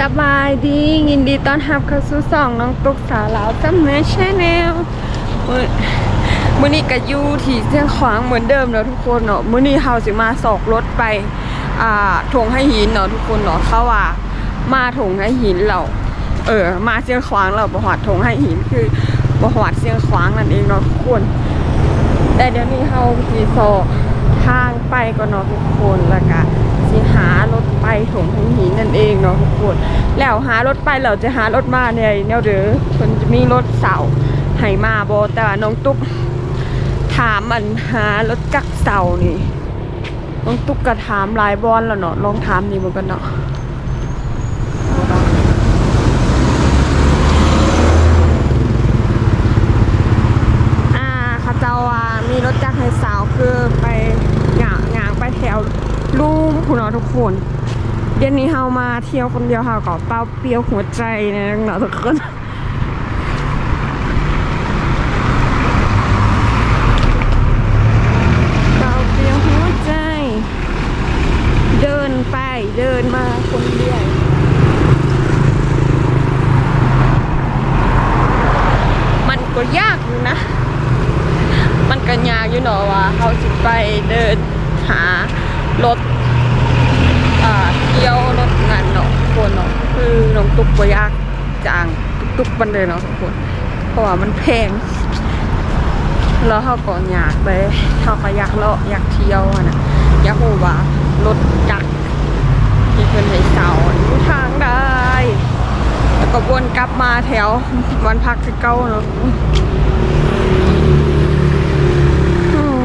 สบายดียินดีต้อนรับเข้าสู่สองน้องตุกสาวลาวจำเนื้อชแนลมื้อนี้ก็อยู่ที่เชียงขวางเหมือนเดิมเนาะทุกคนเนาะมื้อนี้เฮาสิมาสอกรถไปอ่าถงให้หินเนาะทุกคนเนาะเขาว่ามาถงให้หินเราเออมาเชียงขวางเราบ่ฮอดถงให้หินคือบ่ฮอดเชียงขวางนั่นเองเนาะทุกคน แต่เดี๋ยวนี้เฮาสิสอกทางไปก่อนเนาะทุกคนล้วก็สิหารถ ไปถงให้หินนั่นเองเนาะทุกคนแล้วหารถไปเราจะหารถมาเนี่ยแนวเด้อเพิ่นจะมีรถเสาให้มาบ่แต่ว่าน้องตุ๊กถามมันหารถจักเสานี่น้องตุ๊กก็ถามหลายบอนแล้วเนาะลองถามนี่มือนกันเนาะอ่าคะเจ้ามีรถจักรให้สาวคือไปหงางหงางไปแถวลุงผู้เนาะทุกคน เดี๋ยวนี้เฮามาเที่ยวคนเดียวเฮาก็เป้าเปรี้ยวหัวใจนะเนาะทุกคนเป้าเปรี้ยวหัวใจ เดินไปเดินมาคนเดียวมันก็ยากอยู่นะ มันก็ยากอยู่เนาะว่าเขาสิไปเดินหารถ อ่าเที่ยวรถงานเนาะทุกคนเนาะคือน้องตุ๊กบ่อยากจ ตุกๆบันเลยเนาะทุกคน เพราะว่ามันแพงแล้วเขาก็อยากไปเขาก็อยากเลาะอยากเที่ยวอะนะอยากรู้ว่ารถจักรที่เพิ่นให้เสาอยู่ทางได้แล้วก็วนกลับมาแถววันพักคือเก้าเนาะอืม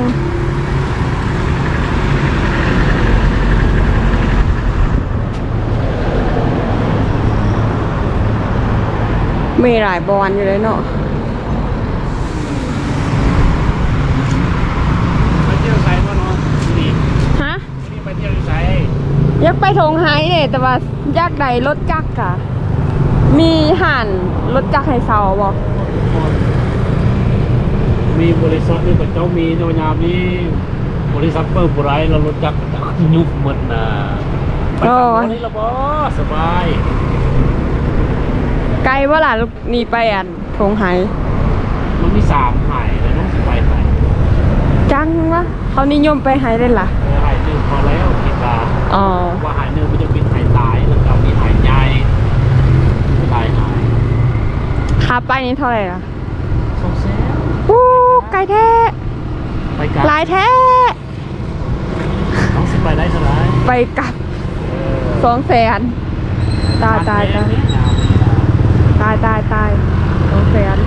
มีหลายบอลอยู่เลยเนาะไปเที่ยวไซน์ป่ะเนาะนี่ฮะนี่ไปเที่ยวที่ไซน์อยากไปทงไฮเนี่ยแต่ว่าอยากได้รถจักรอะมีห่านรถจักรให้เสาบอกมีบริษัทนี่กับเจ้ามีโนยามนี่บริษัทเปิดบุไรเรารถจักรจักรยุบหมดนะไปทำวันนี้ละบอสบายไกลว่าล่ะลูกนี่ไปอันทงไฮมันมีสามหายเลยน้องสบายหายจังวะเขานิยมไปไฮได้ล่ะเออหายหนึ่งพอแล้วคิดว่าอ๋อว่าหายหนึ่งมันจะเป็นหายตายแล้วก็มีหายใหญ่ตายหายค่าไปนี่เท่าไหร่ล่ะสองแสนอู้ไกลแท้ไปกันหลายแท้น้องสิไปได้เท่าไหร่ไปกลับสองแสนตายตายตาย ตายตายตายสองแสน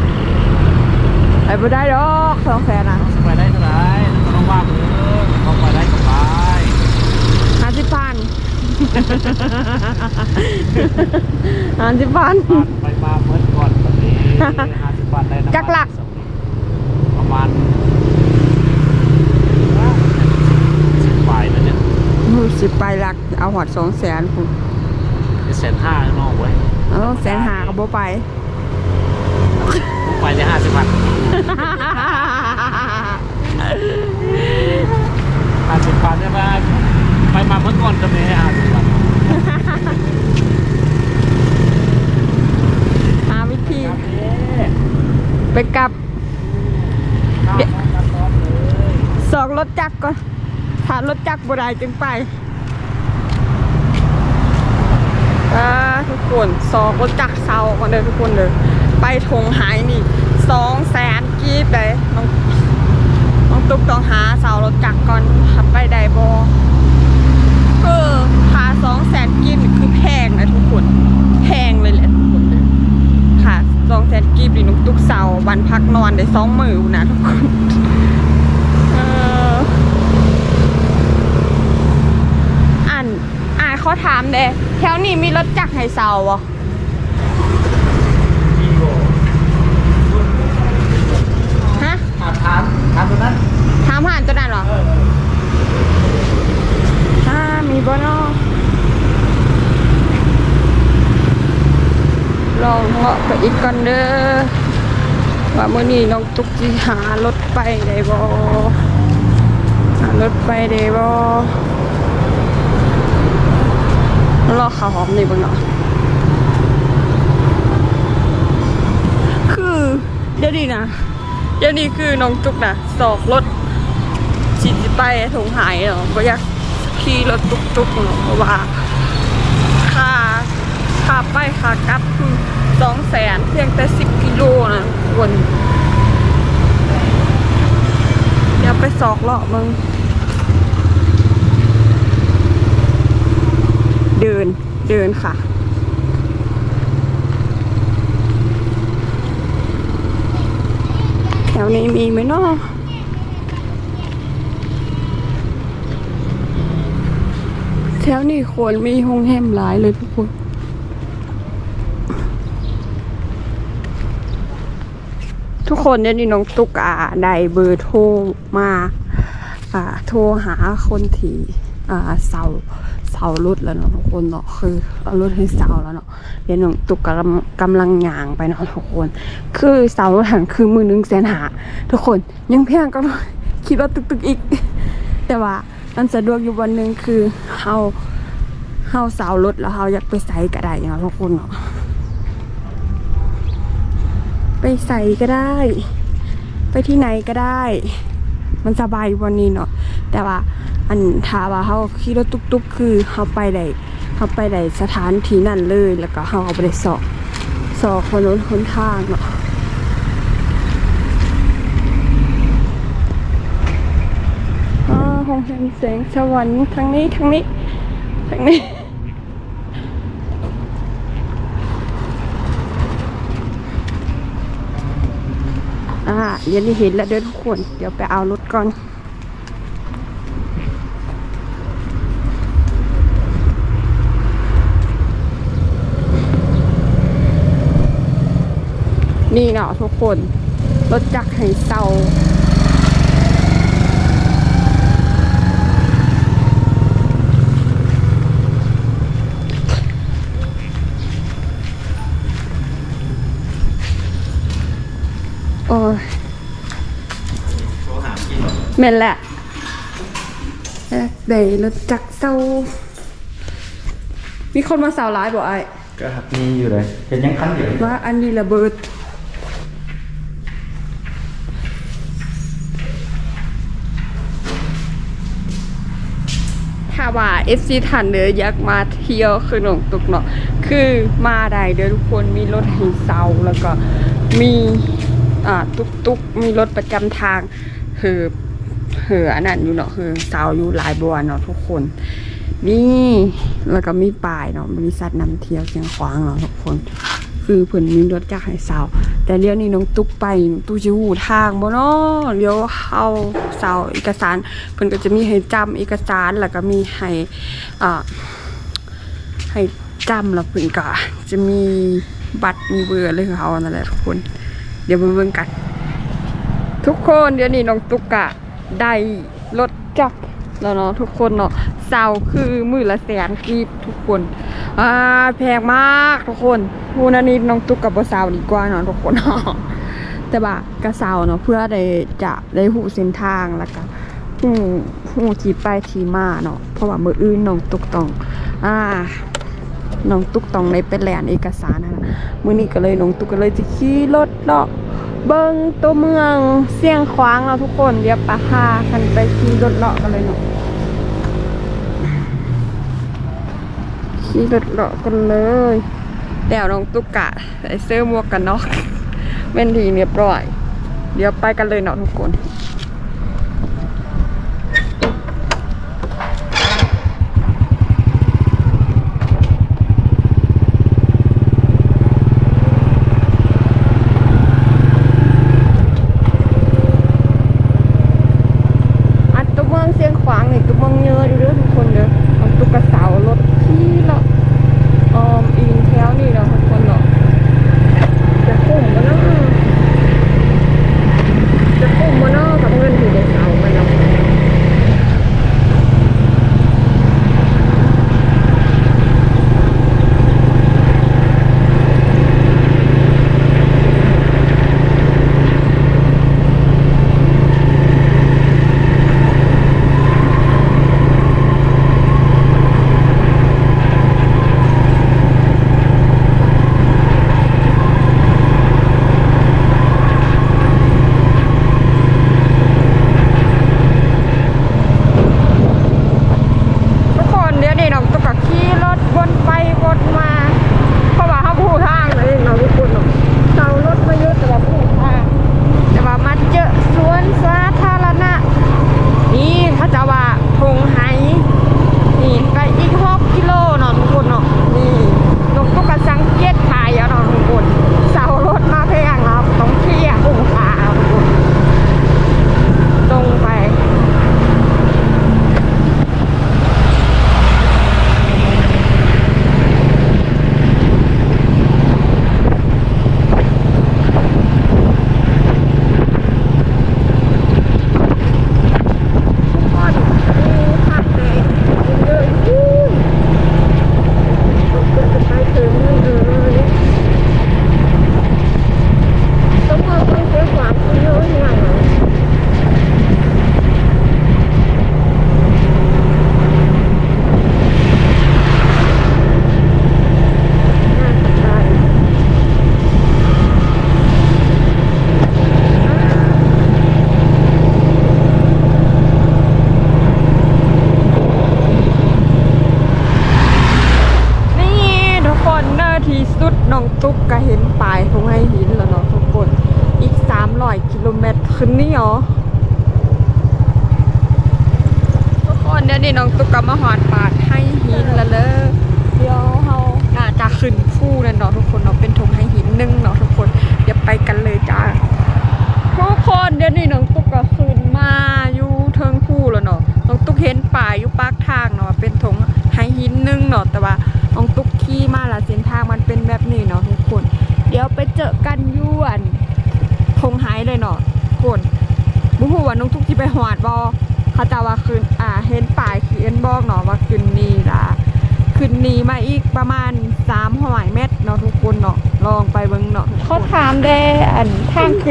ไอ้บ่ได้ดอกสองแสนอะไปได้เท่าไหร่ก็ต้องว่าเพื่อนเขาไปได้ก็ไปห้าสิบพันห้าสิบพันไปมาเมื่อก่อนแบบนี้ห้าสิบบาทได้น้ำมันจักหลักประมาณสิบใบแล้วเนี่ยสิบไปหลักเอาหอดสองแสนผมแสนห้าข้างนอกไว้ย เอาแสนหากับโบไปต้องไปจะห้าสิบบาทห้าสิบบาทได้ไหมไปมาเมื่อก่อนก็ไม่ให้ห้าสิบบาทหาวิธีครับเอ๊ะไปกลับข้าวมันร้อนๆเลย สองรถจักรก่อนถ้ารถจักรบ่ได้จึงไป อ่าทุกคนสองรถจักรเซาก่อนเด้อทุกคนเด้อไปทงหายนี่สองแสนกีบเลยน้องน้องตุ๊กต้องหาเสารถจักรก่อนขับไปไดบ่คือหาสองแสนกีบคือแพงนะทุกคนแพงเลยแหละทุกคนเด้อค่ะสองแสนกีบนี่น้องตุ๊กเสาวันพักนอนได้สองมือนะทุกคนเอออ่านอ่านเขาถามเด้ แถวนี้มีรถจักรให้เซาบ่ที่โบฮะถามถามถามตรงนั้นถามผ่านตัวนั้นเหรอเอออ่ามีบ่เนาะลองเลาะไปอีกก่อนเด้อว่ามื้อนี้น้องตุ๊กสิหารถไปได้บ่หารถไปได้บ่ รอขาหอมในบางเนาะคือเดี๋ยวนี้นะเดี๋ยวนี้คือน้องจุกนะสอกรถฉีดไปถงหายเนาะก็อยากขี่รถจุกจุกเนาะเพราะว่าค่าค่าไปค่ากลับสองแสนเพียงแต่สิบกิโลนะวนเดี๋ยวไปสอกเลาะมึง นเดินค่ะ แถวนี้มีไหมเนาะแถวนี้ควรมีห้องแฮมหลายเลยทุกคนทุกคนเนี่ยนี่น้องตุ๊กอ่าได้เบอร์โทรมาอ่าโทรหาคนที่อ่าเสา เสารถแล้วเนาะทุกคนเนาะคือเอารถให้เสาแล้วเนาะเดี๋ยวหน้องตุกกำลังกำลังยางไปเนาะทุกคน คือเสารถหันคือมือหนึงแสนหาทุกคนยังเพียงก็คิดว่าตึกๆอีก แต่ว่ามันสะดวกอยู่วันหนึ่งคือเฮาเฮาเสารถแล้วเฮาอยากไปใส่ก็ได้เนาะทุกคนเนาะไปใส่ก็ได้ ไปที่ไหนก็ได้ มันสบายวันนี้เนาะแต่ว่าอันถาว่าเขาขี่รถตุ๊กๆ คือเขาไปได้เขาไปได้สถานที่นั่นเลยแล้วก็เขาเอาไปได้สอบสอบคนนู้นคนทางเนาะห้องแสงแสงสวรรค์ทางนี้ทางนี้ทางนี้ อ่า เดี๋ยวนี้เห็นแล้วเด้อทุกคน เดี๋ยวไปเอารถก่อนนี่เนาะทุกคน รถจักรให้เซาโอ้ ยแม่นแหละเดี๋ยวรถจักรเซามีคนมาเซาร้ายบอกไอ้ก็ครับมีอยู่เลยเห็นยังคันอยู่ว่าอันนี้ระเบิดถ้าว่า FC ทันเด้ออยากมาเที่ยวคือหนองตุกเนาะคือมาได้เด้อทุกคนมีรถให้เซาแล้วก็มีอ่าตุกตุกมีรถประจำทางคือ เหืออันนั้นอยู่เนาะคือเซาอยู่หลายบัวเนาะทุกคน นี่แล้วก็มีป้ายเนาะบริษัทนำเที่ยวเชียงขวางเนาะทุกคน คือเพิ่นมีรถจักรให้เซาแต่เลี้ยวนี้น้องตุ๊กไปตุ๊กจะหูทางบ่เนาะเลี้ยวเข้าเซาเอกสารเพิ่นก็จะมีให้จำเอกสารแล้วก็มีให้อ่าให้จำแล้วเพิ่นก็จะมีบัตรมีเบอร์เลยของเขานั่นแหละทุกคน เดี๋ยวมาเบิ่งกัน ทุกคนเดี๋ยวนี้น้องตุ๊กอะ ได้รถจักแล้วเนาะทุกคนเนาะเสาคือมือละแสนกีบทุกคนอ่าแพงมากทุกคนพูนันนี้น้องตุ๊กกับบเสาดีกว่าเนาะทุกคนเนาะแต่ว่ากระเสาเนาะเพื่อได้จะได้หูเส้นทางแล้วก็หูหูทีไปทีมาเนาะเพราะว่ามืออื่นน้องตุ๊กต้องอ่าน้องตุ๊กต้องในเป็นแหลนเอกสารนะมือนี้ก็เลยน้องตุ๊กก็เลยจะขี่รถเลาะ เบิ่งตัวเมืองเสียงขวางเราทุกคนเดี๋ยวปะคาคันไปขี่รถเลาะกันเลยเนาะขี่รถเลาะกันเลยแต่วน้องตุ๊กกะใส่เสื้อมวกกันน็อกเป็นทีเรียบร้อย เดี๋ยวไปกันเลยเนาะทุกคน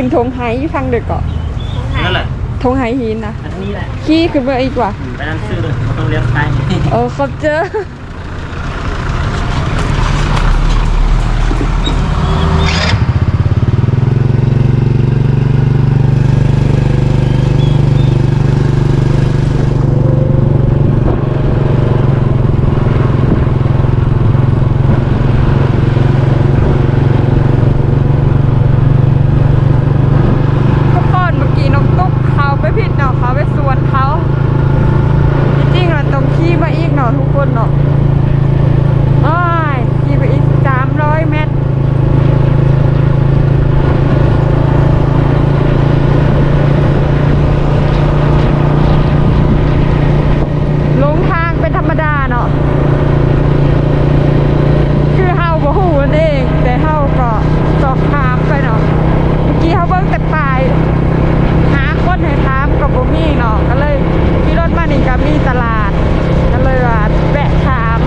ทางคืนทงไฮอยู่ทางเด็กเกาะนั่นแหละทงไฮหินนะอันนี้แหละ ขี้ขึ้นมาอีกว่า ไปนั่นซื้อเลยเขาต้องเลี้ยวซ้ายเออเขาเจอ ทุกคนเมื่อกี้น้องตุ๊กเขาไปผิดเนาะเขาไปสวนเขา จริงๆเราต้องขี่มาอีกเนาะทุกคนเนาะอ้ายขี่ไปอีกสามร้อยเมตร ลงทางเป็นธรรมดาเนาะ คือเฮาบ่ฮู้นั่นเอง แต่เฮาก็สอบถามไปเนาะ เมื่อกี้เฮาเบิ่งแต่ปลาย หาคนให้ถามกับบ่มีเนาะก็เลยขี่รถมานี่ก็มีตลาด ก็เลยว่าแวะถาม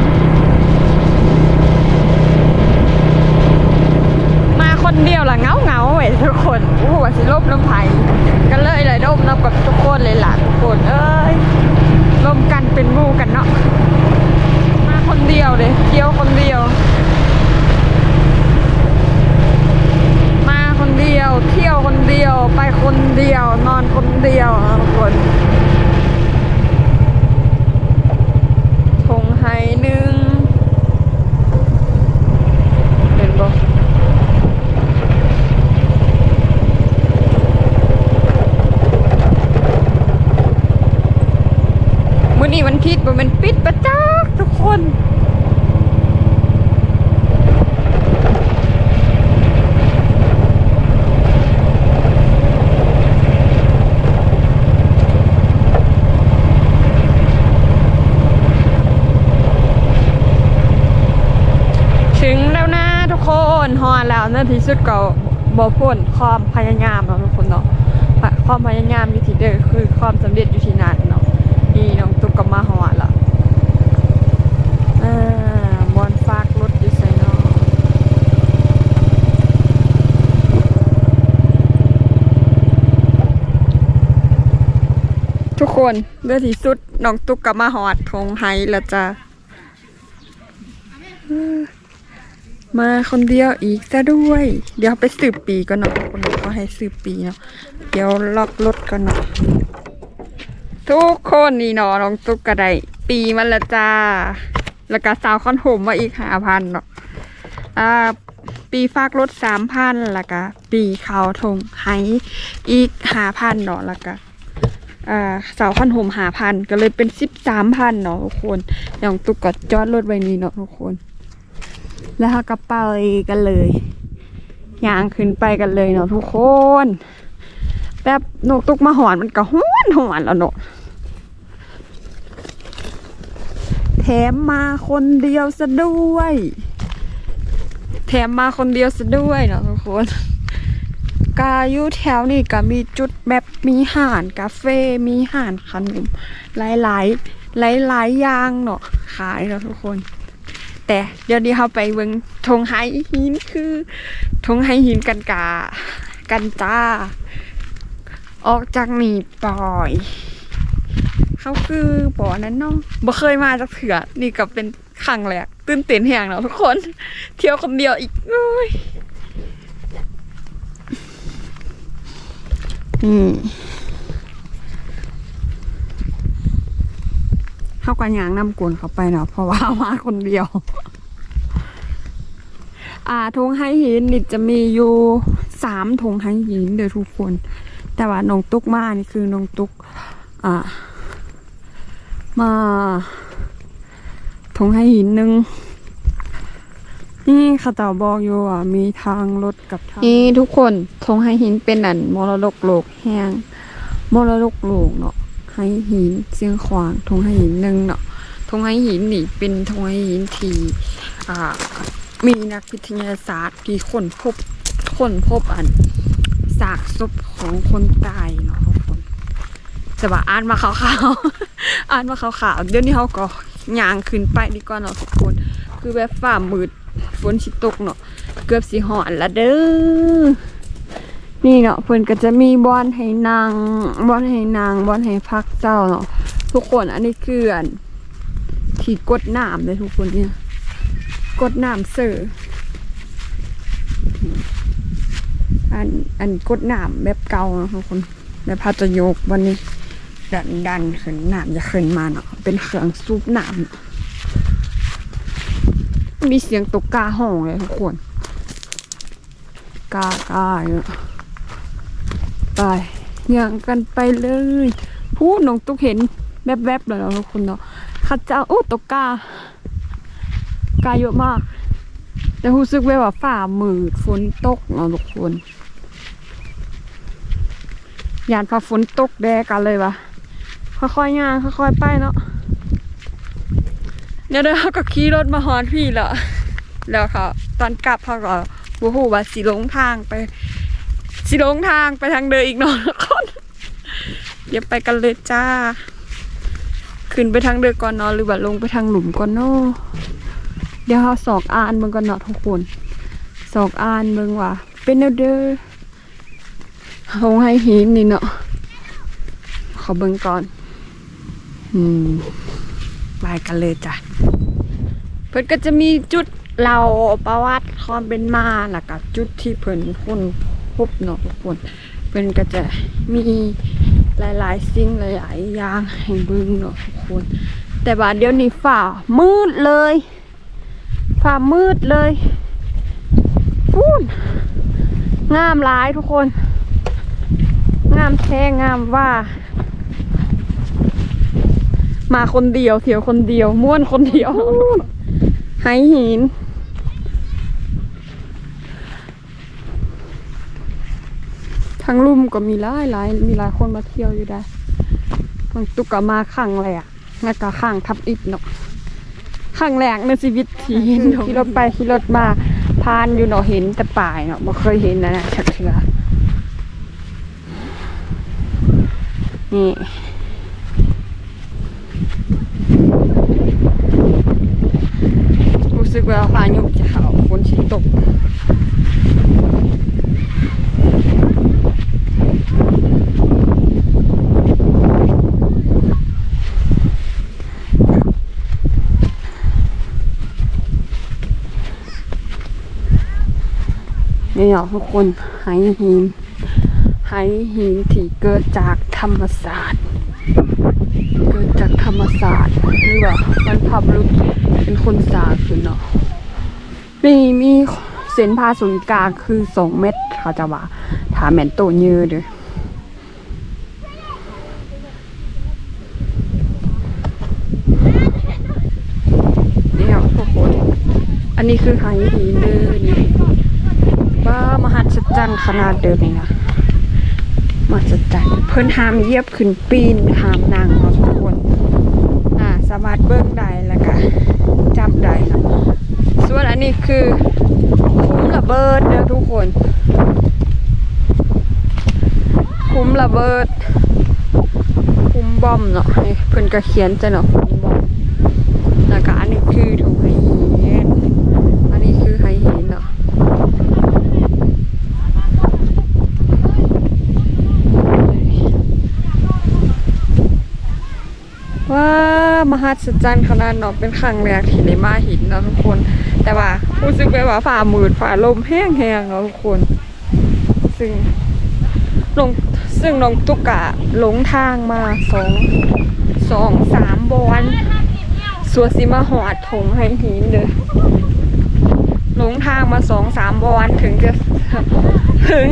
มาคนเดียวล่ะเหงาเหงาๆเว้ยทุกคนโอ้โหว่าสิลบน้ำไผ่ก็เลยเลยดมน้ำกับทุกคนเลยล่ะทุกคน เอ้ยลมกันเป็นหมู่กันเนาะมาคนเดียวเลยเที่ยวคนเดียว มาคนเดียว เที่ยวคนเดียว ไปคนเดียว นอนคนเดียวทุกคนทงไฮหนึ่งเห็นบ่มื้อนี้วันอาทิตย์บ่แมันปิดประจักทุกคน ถึงแล้วนะทุกคนฮอน แล้วในที่สุดก็บ่พ้นความพยายามเนาะทุกคนเนาะความพยายามอยู่ที่เด้อคือความสำเร็จอยู่ที่นั่นเนาะนี่น้องตุ๊กก็มาฮอดละอ่าบอนฝากรถอยู่ไสเนาะทุกคนเมื่อที่สุดน้องตุ๊กก็มาฮอดทงไฮแล้วจ้ะ มาคนเดียวอีกซะด้วย เดี๋ยวไปสืบปีก่อนเนาะคนเขาให้สืบปีเนาะเดี๋ยวล็อกรถก่อนเนาะทุกคนนี่เนาะน้องตุ๊กกระไดปีมันละจ้า แล้วก็สาวคอนโหมมาอีกห้าพันเนาะอ่าปีฝากรถสามพันแล้วก็ปีเขาทงไฮอีกห้าพันเนาะแล้วก็อ่าสาวคันโหมหาพันก็เลยเป็นสิบสามพันเนาะทุกคนอย่างตุกก็จอดรถไว้นี่เนาะทุกคน แล้วเขาก็ไปกันเลยยางขึ้นไปกันเลยเนาะทุกคนแบบนกตุกมาหอนมันก็หอนหอนแล้วเนาะแถมมาคนเดียวซะด้วย แถมมาคนเดียวซะด้วยเนาะทุกคนกาอยู่แถวนี่ก็มีจุดแบบมีห่านกาเฟ่มีห่านขนมหลายหลายหลายหลายๆอย่างเนาะขายเนาะทุกคน แต่เดี๋ยวนี้เราไปเบิงธงไฮหินคือธงไฮหินกันกา กันจ้า ออกจากนี่ปล่อย เขาคือบ่อนั้นเนาะบ่เคยมาจากเถื่อนี่ก็เป็นครั้งแรกตื่นเต้นแหงเนาะทุกคน เที่ยวคนเดียวอีกอ้ยอื เข้ากันยางนำกวนเขาไปเนาะเพราะว่ามาคนเดียว อ่าธงไฮหินนี่จะมีอยู่สามธงไฮหินเด้อทุกคน แต่ว่าน้องตุ๊กมานี่คือน้องตุ๊กอ่า มาธงไฮหินหนึ่งนี่เขาเจ้าบอกอยู่อะมีทางรถกับทางนี่ทุกคนธงไฮหินเป็นอันมรดกโลกแห้งมรดกโลกเนาะ ไฮหินเสียงขวางธงไฮหินหนึ่งเนาะธงไฮหินนี่เป็นธงไฮหินที่มีนักวิทยาศาสตร์ที่ค้นพบค้นพบอันซากศพของคนตายเนาะทุกคนจะว่าอ่านมาขาวๆอ่านมาขาวๆเดี๋ยวนี้เขาก็ย่างขึ้นไปดีกว่าเนาะทุกคน คือแบบฝ่ามืดฝนสิตกเนาะเกือบสิหอนละเด้อ นี่เนาะเพิ่นก็จะมีบอนให้นางบอนให้นางบอนให้พักเจ้าเนาะทุกคนอันนี้คืออันที่กดน้ำเลยทุกคนเนี่ยกดน้ำเสืออันอันกดน้ำแบบเก่านะทุกคนแบบพาจะยกวันนี้ ดันดันขึ้นน้ำจะขึ้นมาเนาะเป็นเครื่องสูบน้ำเนาะมีเสียงตกกาห้องเลยทุกคนกากาเนาะ ไปย่างกันไปเลยพูดน้องตุ๊กเห็นแวบๆเลยเนะทุกคนเนาะข้าเจ้าโอ้ตกกากายเยอะมาก แต่รู้สึกว่าฝ่ามืดฝนตกเนาะทุกคนยานพาฝนตกแดกันเลยวะค่อยๆย่างค่อยๆไปเนาะเดี๋ยวเดี๋ยวเขาก็ขี่รถมาฮอนพี่แล้วแล้วค่ะ ตอนกลับเขาก็บูฮูว่าสิลงทางไป สิลงทางไปทางเดินอีกเนาะทุกคนเดี๋ยวไปกันเลยจ้า ขึ้นไปทางเดินก่อนเนาะหรือว่าลงไปทางหลุมก่อนเนาะเดี๋ยวเราสอกอานเบิ่งก่อนเนาะทุกคนสอกอานเบิ่งว่า เป็นแนวเด้อเฮาให้หินนี่เนาะขอเบิ่งก่อน อืมไปกันเลยจ้ะเพิ่นก็จะมีจุดเล่าประวัติความเป็นมาแล้วก็จุดที่เพิ่นค้นพ บเนาะทุกคนเพิ่นก็จะมีหลายๆสิ่งหลายๆอย่างให้เบิ่งเนาะทุกคน แต่ว่าเดี๋ยวนี้ฝ่ามืดเลยฟ้ามืดเลยพูนงามหลายทุกคน งามแท้งามว่า มาคนเดียวเที่ยวคนเดียวม่วนคนเดียวไหหิน ทางลุ่มก็มีหลายหลายมีหลายคนมาเที่ยวอยู่ได้บางตุกก็มาขังแหลกแล้วก็ขังทับอิฐเนาะครั้งแรกในชีวิตที่เห็นขี่รถไปขี่รถมาพานอยู่เนาะเห็นแต่ป่ายเนาะบ่เคยเห็นนะนะชักเชือนี่รู้สึกว่าฟ้ายุบจะเขาฝนชิตก เหรอทุกคนไหหินไหหินที่เกิดจากธรรมศาสตร์ เกิดจากธรรมศาสตร์หรือว่าบรรพบุรุษเป็นคนสางขึ้นเนาะมีมีเส้นผ่าศูนย์กลางคือสองเมตรเขาจะว่าถาแมนโตยืดเลยนี่เหรอทุกคน อันนี้คือไหหินเด้อนี่ ว่ามหัศจรรย์ขนาดเดิมเลยนะมหัศจรรย์เพิ่นหามเยียบขึ้นปีนหามนางเนาะทุกคนอ่าสามารถเบิ้งได้แล้วก็จับได้นะส่วนอันนี้คือคุ้มระเบิดเด้อทุกคนคุ้มระเบิดคุ้มบอมเนาะเพิ่นก็เขียนจะเนาะคุ้มบอมแล้วก็อันนี้คือถุงไหินอันนี้คือไฮหินเนาะ ว้าม หัศจรรย์ขนาดเนาะเป็นครั้งแรกที่ได้มาหินเนาะทุกคน แต่ว่ารู้สึกไปว่าฝ่ามืดฝ่าลมแห้งๆเนาะทุกคน ซึ่งลงซึ่งน้องตุกกะหลงทางมาสองสองสามบอนสัวสิมาหอดถงให้หินเด้อลงลงทางมาสองสามวันถึงจะถึง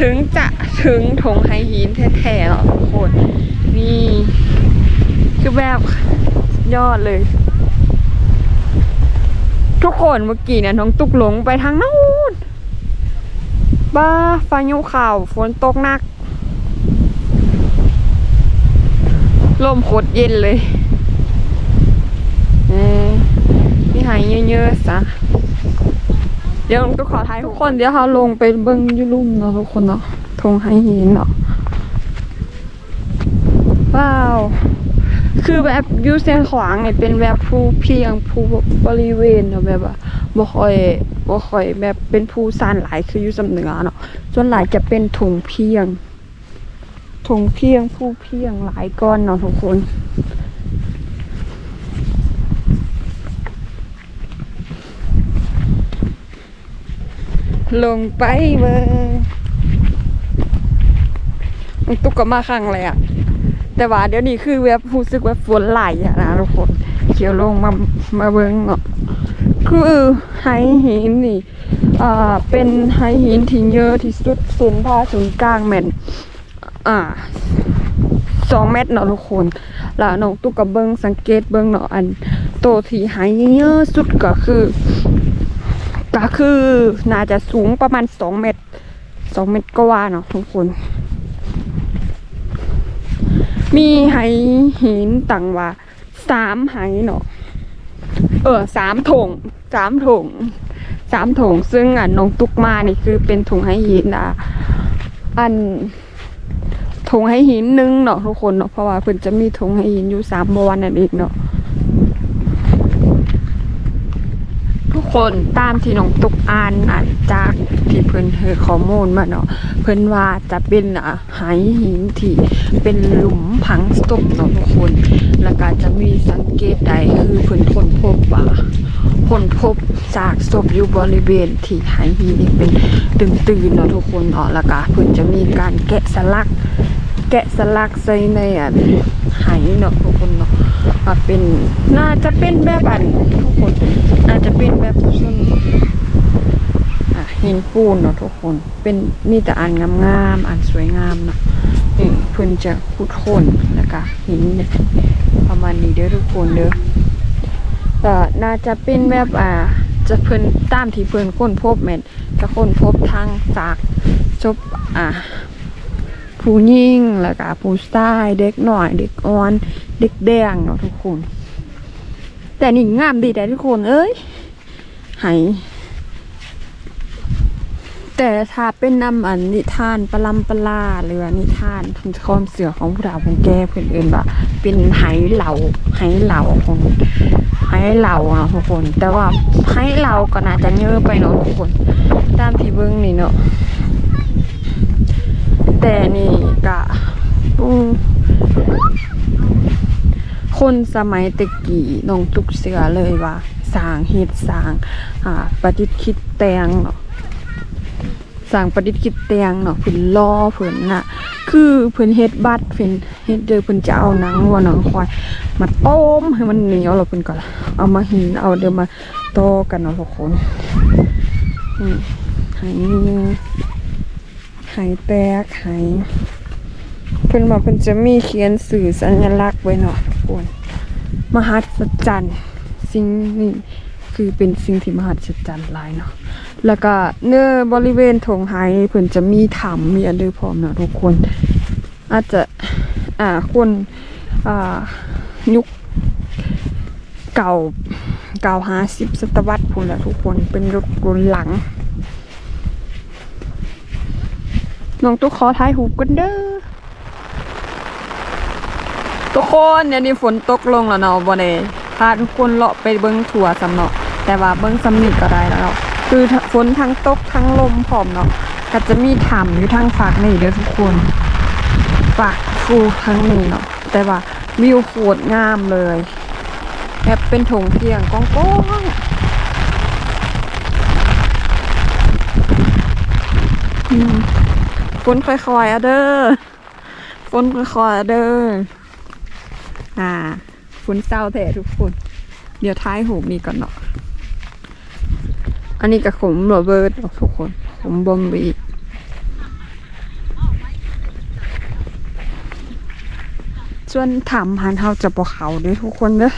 ถึงจะถึงถงไฮหินแท้ๆเนาะทุกคน นี่ คือแบบ ยอดเลย ทุกคนเมื่อกี้เนี่ยน้องตุกหลงไปทางนู้นบ้าฟ้ายุข่าวฝนตกหนัก ลมโคตรเย็นเลยนี่หายเยอะๆซะเดี๋ยวต้องขอถ่ายทุกคนเดี๋ยวเขาลงไปเบิ้งอยุลุ่มเนาะทุกคนเนาะทงไฮหินเนาะว้าว คือแบบยูเซียนขวางเนี่ยเป็นแบบภูเพียงภูบริเวณเนาะแบบว่าบ่ค่อยบ่ค่อยแบบเป็นภูซานหลายคืออยู่สำเหนือเนาะส่วนหลายจะเป็นถุงเพียงถุงเพียงภูเพียงหลายก้อนเนาะทุกคนลงไปเบิ่งมันตุกก็มาครั้งเลยอะ แต่ว่าเดี๋ยวนี้คือแบบรู้สึกว่าฝนไหลอะนะทุกคนเขียวลงมามาเบิ้งเนาะคือไฮหินนี่อ่าเป็นไฮหินที่เยอะที่สุดศูนย์ผ่าศูนย์กลางแม่นอ่าสองเมตรเนาะทุกคนแล้วน้องตุ๊กกับเบิ้งสังเกตเบิ้งเนาะอันโตที่ไฮเยอะสุดก็คือ ก็คือน่าจะสูงประมาณสองเมตรสองเมตรก็ว่าเนาะทุกคน มีไหหินต่างว่าสามไหเนาะเออสามถงสามถงสามถงซึ่งอะน้องตุกมานี่คือเป็นถุงไหหินอะอันถุงไหหินหนึงเนาะทุกคนเนาะเพราะว่าเพิ่นจะมีถุงไหหินอยู่สามวันนั่นเองเนาะทุก คนตามที่น้องตุกอ่านอ่านจากที่เพิ่นเฮอข้อมูลมาเนาะเพิ่นว่าจะเป็นอะไหหินที่เป็นหลุมผังศพเนาะทุกคน แล้วก็จะมีสังเกตใดคือเพิ่นค้นพบว่าค้นพบจากศพอยู่บริเวณที่ไหหินนี่เป็นตึงตื่นๆเนาะทุกคนเนาะแล้วก็เพิ่นจะมีการแกะสลัก แกะสลักใส่ในอะไหเนาะทุกคนเนาะว่าเป็นน่าจะเป็นแบบอันทุกคนน่าจจะเป็นแบบส่วนอะหินปูนเนาะทุกคนเป็นมีแต่อันงามๆอันสวยงามเนาะนี่เพิ่นจะขุดโคนแล้วก็หินประมาณนี้เด้อทุกคนเด้อแต่น่าจะเป็นแบบอ่าจะเพิ่นตามที่เพิ่นค้นพบแม่นจะค้นพบทางจากศพอ่า ผู้หญิงแล้วก็ผู้ชายเด็กหน่อย เด็กอ่อน เด็กแดงเนาะทุกคน แต่นี่งามดีแต่ทุกคนเอ้ยไหแต่ถ้าเป็นนำอันนิทานปลาลำปลาหรือว่านิทานความเสือของผู้ดาวของแกเพื่อนเอื่นว่าเป็นไหเหล่าไหเหล่าของไหเหล่าเนาะทุกคน แต่ว่าไหเหล่าก็น่าจะเยอะไปเนาะทุกคนตามที่เบิ้งนี่เนาะ แต่นี่กะคนสมัยตะกี้น้องตุกเสือเลยว่าสางเฮ็ดสางอ่าประดิษฐ์คิดแตงเนาะสางประดิษฐ์คิดเตียงเนาะเพิ่นล่อเพิ่นน่ะ คือเพิ่นเฮ็ดบัตรเพิ่นเฮ็ดเด้อเพิ่นจะเอาหนังวัวหนังควายมาต้มให้มันเหนียวแล้วเพิ่นก็เอามาหินเอาเดี๋ยวมาโตกันเนาะทุกคนอืมไหไหแตกไหเพิ่นว่าเพิ่นจะมีเขียนสื่อสัญลักษณ์ไว้เนาะทุกคนมหัศจรรย์สิ่งนี้คือเป็นสิ่งที่มหัศจรรย์หลายเนาะแล้วก็เนื้อบริเวณถงไฮเพิ่นจะมีถ้ำมีอันเดอร์พร้อมเนาะทุกคน อาจจะอ่าคนอ่ายุคเก่าเก่าหาสิบศตวรรษพุ่นแหละทุกคนเป็นรุ่นหลัง น้องตุ๊กขอถ่ายหูกันเด้อทุกคนเนี่ยนี่ฝนตกลงแล้วเนาะบ่ได้พาทุกคนเลาะไปเบิ่งถั่วสำเนาะแต่ว่าเบิ่งสำนิทก็ได้แล้วเนาะคือฝนทั้งตกทั้งลมพร้อมเนาะก็จะมีถ้ำอยู่ทางฝากนี่เด้อทุกคนฝากฟูทั้งนี้เนาะแต่ว่าวิวโคตรงามเลยแบบเป็นถงเพียงกองๆอืม นค่อยๆอะเด้อฝนค่อยๆอะเด้ออ่าฝนเศร้าแท้ทุกคน เดี๋ยวท้ายหูมีก่อนเนาะอันนี้กับขมโรเบิร์ตทุกคนขมบอมบีส่วนถามหันเฮาจะบอกเขาด้วยทุกคนเด้อ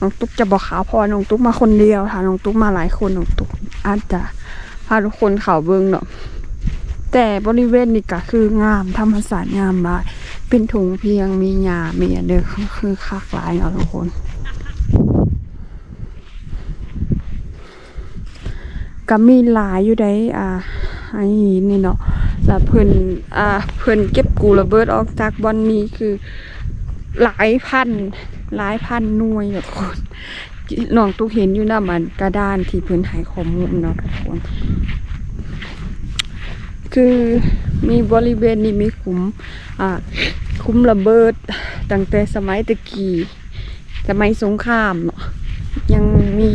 น้องตุ๊กจะบอกเขาพราะว่าน้องตุ๊กมาคนเดียวถ้าน้องตุ๊กมาหลายคนน้องตุ๊กอาจจะพาทุกคนเขาเบิ่งเนาะ แต่บริเวณนี้ก็คืองามธรรมศาสตร์งามบายเป็นถุงเพียงมีหญ้ามีอันเด้อคือคักหลายเนาะทุกคน ก็มีหลายอยู่ได้อ่าไอ้นี่เนาะแล้วเพิ่นอ่าเพิ่นเก็บกูระเบิดออกจากบอนนี้คือหลายพันหลายพันหน่วยแบบคนน้องตุกเห็นอยู่นำมันกระดานที่เพิ่นให้ข้อมูลเนาะทุกคน คือมีบริเวณนี้มีขุมอ่าคุ้มระเบิดตั้งแต่สมัยตะกี้สมัยสงครามเนาะยังมี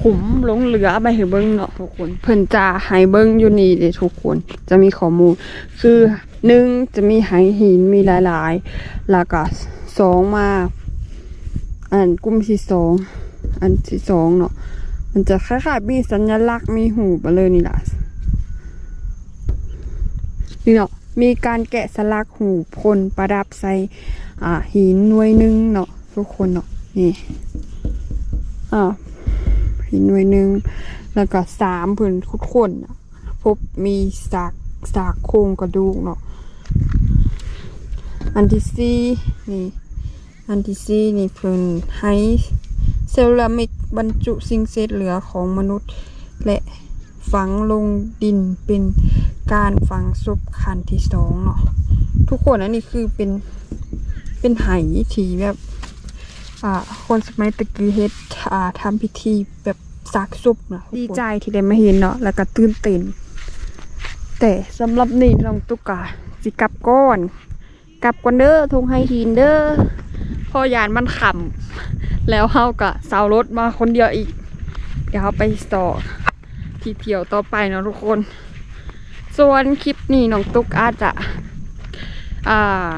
ขุมหลงเหลือไปให้เบิ้งเนาะทุกคนเพิ่นจะให้เบิ้งอยู่นี่เด้ทุกคนจะมีข้อมูล คือหนึ่งจะมีไหหินมีหลายๆแล้วก็สองมาอันกลุ่มที่สองอันที่สองเนาะมันจะคล้ายๆมีสัญลักษณ์มีหูไปเลยนี่ละ นี่เนาะมีการแกะสลักหูพลประดับใส่อ่าหินหน่วยหนึงเนาะทุกคนเนาะนี่อ่าหินหน่วยหนึ่งแล้วก็สามผืนคุดคนน่ะพบมีสากสากโครงกระดูกเนาะอันที่สี่นี่อันที่สี่นี่เพิ่นให้เซรามิกบรรจุสิ่งเศษเหลือของมนุษย์และ ฝังลงดินเป็นการฝังศพคันที่สองเนาะทุกคนอันนี้คือเป็นเป็นไหที่แบบอ่าคนสมัยตะกี้เฮ็ดอ่าทำพิธีแบบซักซุปนะดีใจที่ได้มาเห็นเนาะแล้วก็ตื่นเต้นแต่สำหรับนี่น้องตุกกาสิกลับก้อนกลับก่อนเด้อทงไฮหินเด้อพอยานมันขำแล้วเฮาก็สาวรถมาคนเดียวอีก เดี๋ยวเฮาไปต่อ ที่เที่ยวต่อไปเนาะทุกคน ส่วนคลิปนี้น้องตุ๊กอาจจะอ่า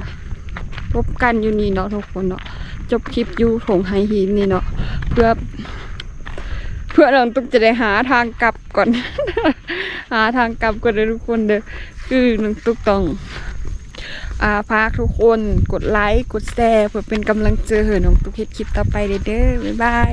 พบกันอยู่นี่เนาะทุกคนเนาะจบคลิปอยู่ถงไฮหินนี่เนาะเพื่อ เพื่อเราต้องจะได้หาทางกลับก่อน หาทางกลับก่อนเลยทุกคนเด้อคือน้องตุ๊กต้องอาพากทุกคนกดไลค์ กดแชร์เพื่อเป็นกำลังใจให้น้องตุ๊กเฮ็ดคลิปต่อไปเด้อบ๊ายบาย